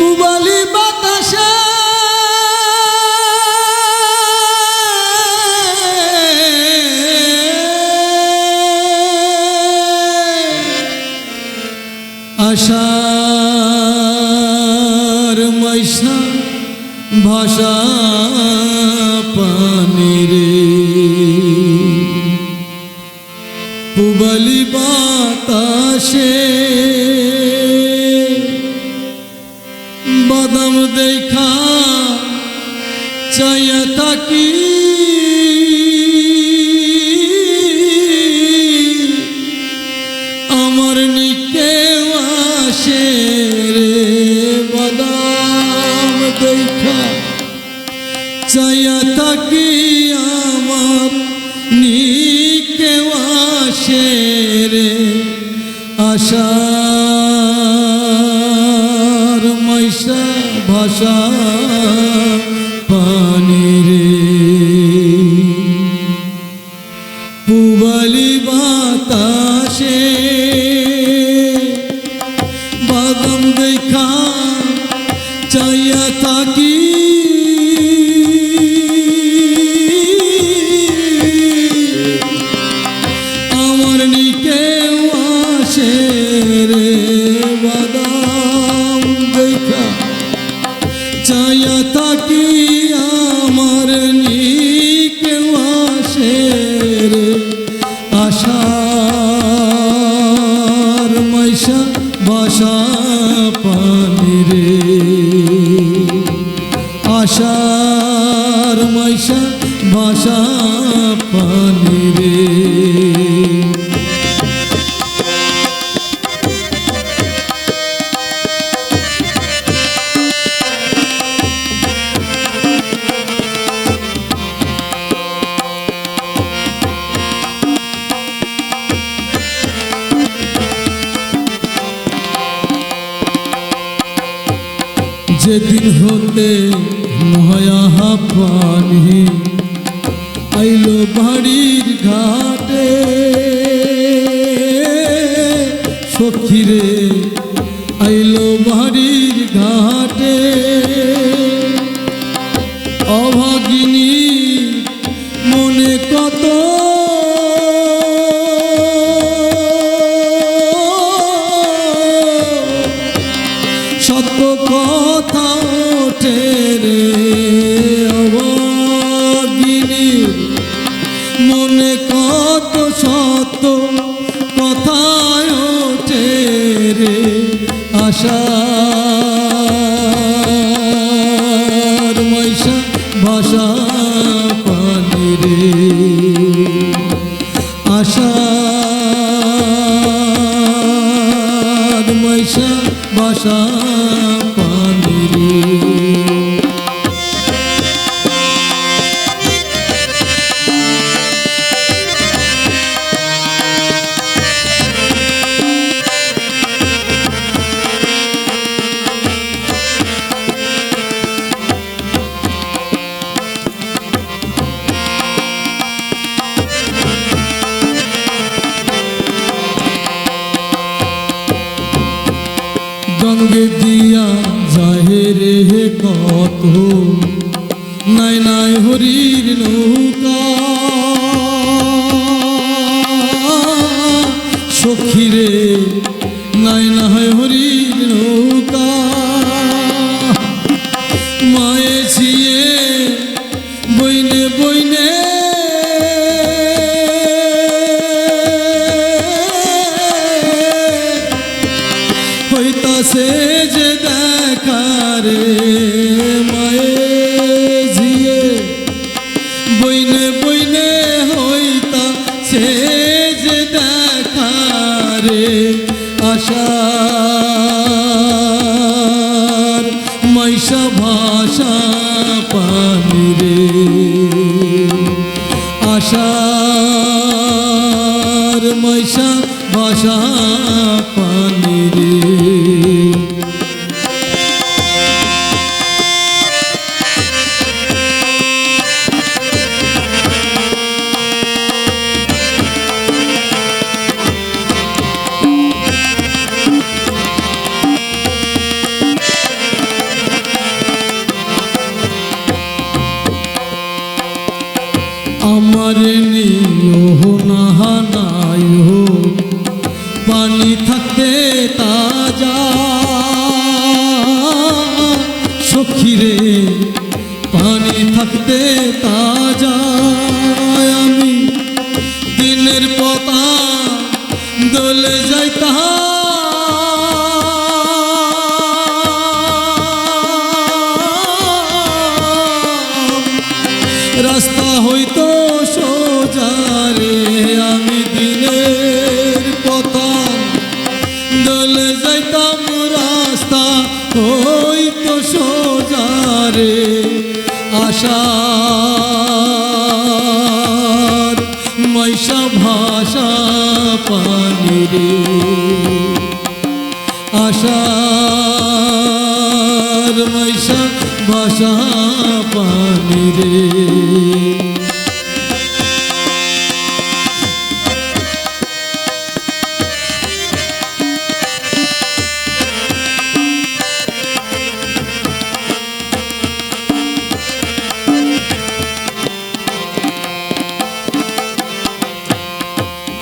পুবালি বাতাসে। আশার মৈশা ভাষা পানি রে পুবালি বাতাসে বাদাম দেখা চাইয়া থাকি। আমার নিকে আসে রে বাদাম দেখা। চাইয়া থাকি আমার নিকে আসে রে আশার ভাষা পানি রে পুবালি বাতাসে আশার মৈশা বাসা পানি রে। যেদিন হতে নয়া পানি আইলো বাড়ির ঘাটে। সখীরে আইলো বাড়ির ঘাটে। সত্য কথায় ওঠে রে আশার মৈশা ভাষা পানি রে আশার মৈশা ভাষা গঙ্গে দিয়া যাহে রে কত। নাই নাই হরির নৌকা। হইতা যে দেখারে আশার মৈশা ভাষা পানি রে। আশার মৈশা ভাষা পানি রে। দোলে যাইতা রাস্তা হইতো সোজারে আমি দিনের পথা। দলে যাইতাম রাস্তা হইতো সোজারে আশার আশার মৈশা ভাষা পানি রে।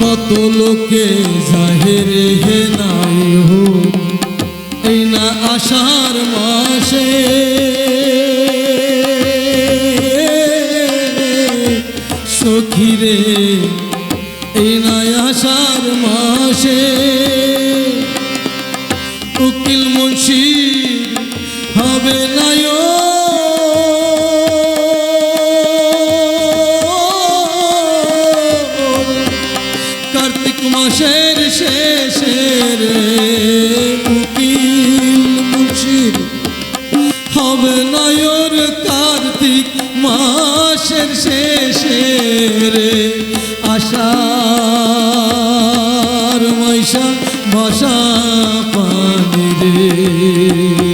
কত লোকে জাহেরে হে নাই পানি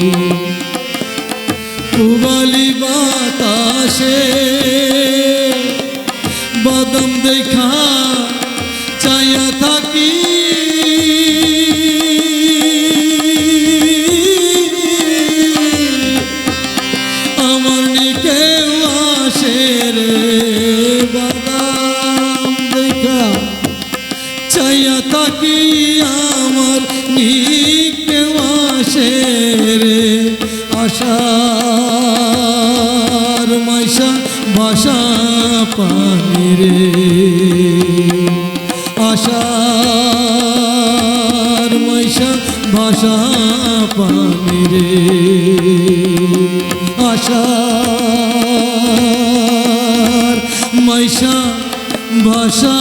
রে আশার মাইশা ভাষা পানি রে। আশার মাইশা ভাষা পানি রে। আশার মাইশা ভাষা